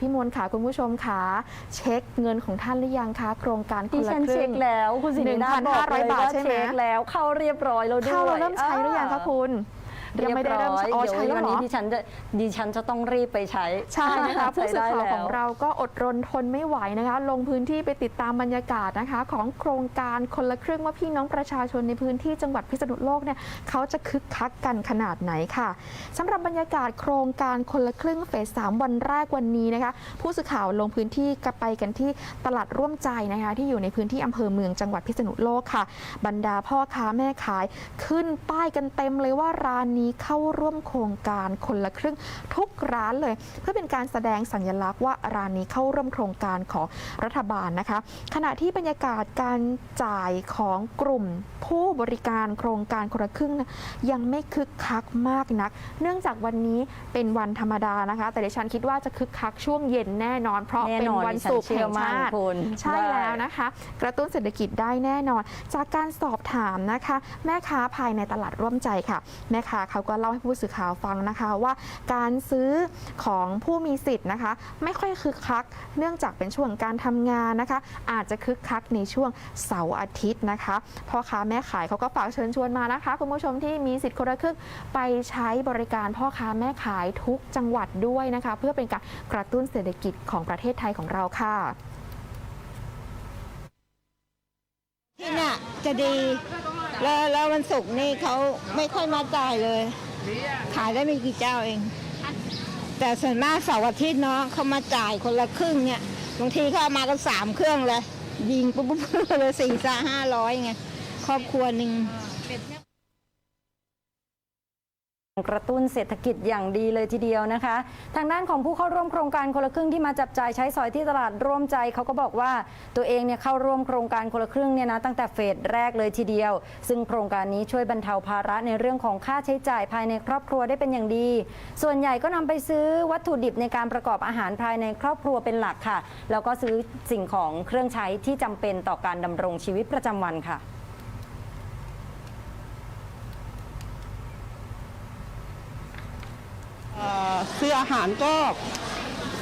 พี่มนต์ค่ะคุณผู้ชมค่ะเช็คเงินของท่านหรือยังคะโครงการคดินละฉันครึ่เช็งคแล้วคุณสิรินาถบอกเลย1,500บาทว่าใช่ไหม เช็คแล้วเข้าเรียบร้อยแล้วด้วย เข้าเราเริ่มใช้หรือยังคะคุณ ยังไม่ได้เริ่มใช้อ๋อเดี๋ยวใช้แล้ววันเหรนี้อ ดิฉันจะดิฉันจะต้องรีบไปใช้ใช่นะคะผู้ใช้สื่อได้ข่าวแล้วของเราก็อดรนทนไม่ไหวนะคะ ลงพื้นที่ไปติดตามบรรยากาศนะคะ ของโครงการคนละครึ่งว่าพี่น้องประชาชนในพื้นที่จังหวัดพิษณุโลกเนี่ยเขาจะคึกคักกันขนาดไหนค่ะสำหรับบรรยากาศโครงการคนละครึ่งเฟสสามวันแรกวันนี้นะคะ ผู้สื่อข่าวลงพื้นที่กไปกันที่ตลาดร่วมใจนะคะ ที่อยู่ในพื้นที่อำเภอเมืองจังหวัดพิษณุโลกค่ะ บรรดาพ่อค้าแม่ขายขึ้นป้ายกันเต็มเลยว่าร้านนี้เข้าร่วมโครงการคนละครึ่งทุกร้านเลย เพื่อเป็นการแสดงสัญลักษณ์ว่าร้านนี้เข้าร่วมโครงการของรัฐบาลนะคะ ขณะที่บรรยากาศการจ่ายของกลุ่มผู้บริการโครงการคนละครึ่งนะยังไม่คึกคักมากนัก เนื่องจากวันนี้เป็นวันธรรมดานะคะ แต่ดิฉันคิดว่าจะคึกคักช่วงเย็นแน่นอน เพราะแน่เป็นนอนวันดิฉันศุกร์เชื่แห่องมั่นชาติคุณใช่ได้แล้วนะคะ กระตุ้นเศรษฐกิจได้แน่นอน จากการสอบถามนะคะ แม่ค้าภายในตลาดร่วมใจค่ะ แม่ค้าเขาก็เล่าให้ผู้สื่อข่าวฟังนะคะว่าการซื้อของผู้มีสิทธิ์นะคะ ไม่ค่อยคึกคัก เนื่องจากเป็นช่วงการทำงานนะคะ อาจจะคึกคักในช่วงเสาร์อาทิตย์นะคะพ่อค้าแม่ขายเขาก็ฝากเชิญชวนมานะคะคุณผู้ชมที่มีสิทธิ์คนละครึ่งไปใช้บริการพ่อค้าแม่ขายทุกจังหวัดด้วยนะคะ เพื่อเป็นการกระตุ้นเศรษฐกิจของประเทศไทยของเราค่ะที่เนี่ยจะดี แล้วแล้ววันศุกร์นี่เขาไม่ค่อยมาจ่ายเลย ขายได้ไม่กี่เจ้าเอง แต่ส่วนมากเสาร์อาทิตย์เนาะเขามาจ่ายคนละครึ่งเนี่ยบางทีเขาเอามากันสามเครื่องเลย ยิงปุ๊บปุ๊บเลยสี่ซาห้าร้อยไงครอบครัวหนึ่ง กระตุ้นเศรษฐกิจอย่างดีเลยทีเดียวนะคะ ทางด้านของผู้เข้าร่วมโครงการคนละครึ่งที่มาจับจ่ายใช้สอยที่ตลาดร่วมใจเขาก็บอกว่าตัวเองเนี่ยเข้าร่วมโครงการคนละครึ่งเนี่ยนะตั้งแต่เฟสแรกเลยทีเดียว ซึ่งโครงการนี้ช่วยบรรเทาภาระในเรื่องของค่าใช้จ่ายภายในครอบครัวได้เป็นอย่างดี ส่วนใหญ่ก็นำไปซื้อวัตถุดิบในการประกอบอาหารภายในครอบครัวเป็นหลักค่ะ แล้วก็ซื้อสิ่งของเครื่องใช้ที่จำเป็นต่อการดำรงชีวิตประจำวันค่ะ ซื้ออาหารก็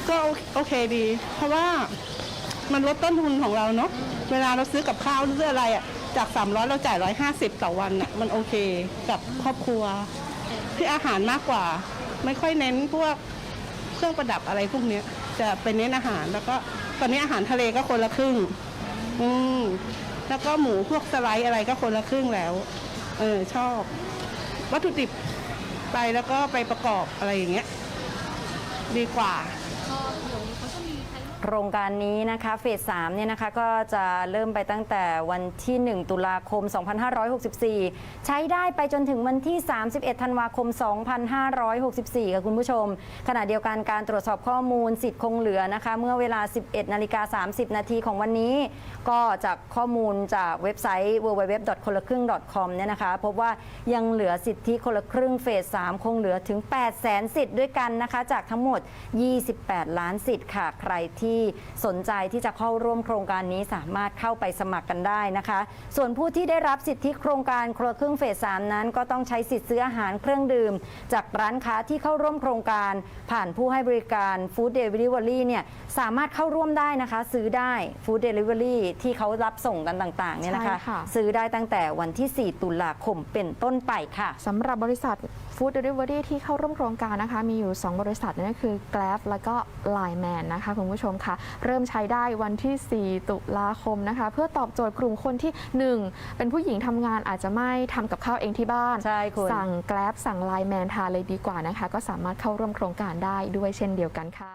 ก็โอเคดี เพราะว่ามันลดต้นทุนของเราเนาะเวลาเราซื้อกับข้าวหรืออะไรอะจาก 300 เราจ่าย 150 ต่อวันอะมันโอเคกับครอบครัวที่อาหารมากกว่า ไม่ค่อยเน้นพวกเครื่องประดับอะไรพวกเนี้ย จะเป็นเน้นอาหารแล้วก็ตอนนี้อาหารทะเลก็คนละครึ่ง อืมแล้วก็หมูพวกสไลด์อะไรก็คนละครึ่งแล้ว เออชอบ วัตถุดิบไปแล้วก็ไปประกอบอะไรอย่างเงี้ย ดีกว่าโคร ครงการนี้นะคะเฟส3เนี่ยนะคะก็จะเริ่มไปตั้งแต่วันที่ 1 ตุลาคม 2564 ใช้ได้ไปจนถึงวันที่ 31 ธันวาคม 2564 ค่ะคุณผู้ชม ขณะเดียวกันการตรวจสอบข้อมูลสิทธิ์คงเหลือนะคะ เมื่อเวลา 11 นาฬิกา 30 นาทีของวันนี้ ก็จากข้อมูลจากเว็บไซต์ www. คนละครึ่ง .com เนี่ยนะคะพบว่ายังเหลือสิทธิคนละครึ่งเฟส3คงเหลือถึง8แสนสิทธิ์ด้วยกันนะคะ จากทั้งหมด 28 ล้านสิทธิ์ค่ะใครที่สนใจที่จะเข้าร่วมโครงการนี้สามารถเข้าไปสมัครกันได้นะคะ ส่วนผู้ที่ได้รับสิทธิโครงการคนละครึ่งเฟส3นั้น ก็ต้องใช้สิทธิ์ซื้ออาหารเครื่องดื่ม จากร้านค้าที่เข้าร่วมโครงการ ผ่านผู้ให้บริการ Food Delivery เนี่ยสามารถเข้าร่วมได้นะคะ ซื้อได้ Food Delivery ที่เขารับส่งกันต่างๆเนี่ยนะคะใช่ค่ะซื้อได้ตั้งแต่วันที่ 4 ตุลาคมเป็นต้นไปค่ะสำหรับบริษัท Food Delivery ที่เข้าร่วมโครงการนะคะ มีอยู่ 2 บริษัทนั่นก็คือ Grab แล้วก็ Line Man นะคะคุณผู้ชมค่ะเริ่มใช้ได้วันที่ 4 ตุลาคมนะคะ เพื่อตอบโจทย์กลุ่มคนที่ 1 เป็นผู้หญิงทำงานอาจจะไม่ทำกับข้าวเองที่บ้าน ใช่คุณ สั่ง Grab สั่ง Line Man ทานเลยดีกว่านะคะ ก็สามารถเข้าร่วมโครงการได้ด้วยเช่นเดียวกันค่ะ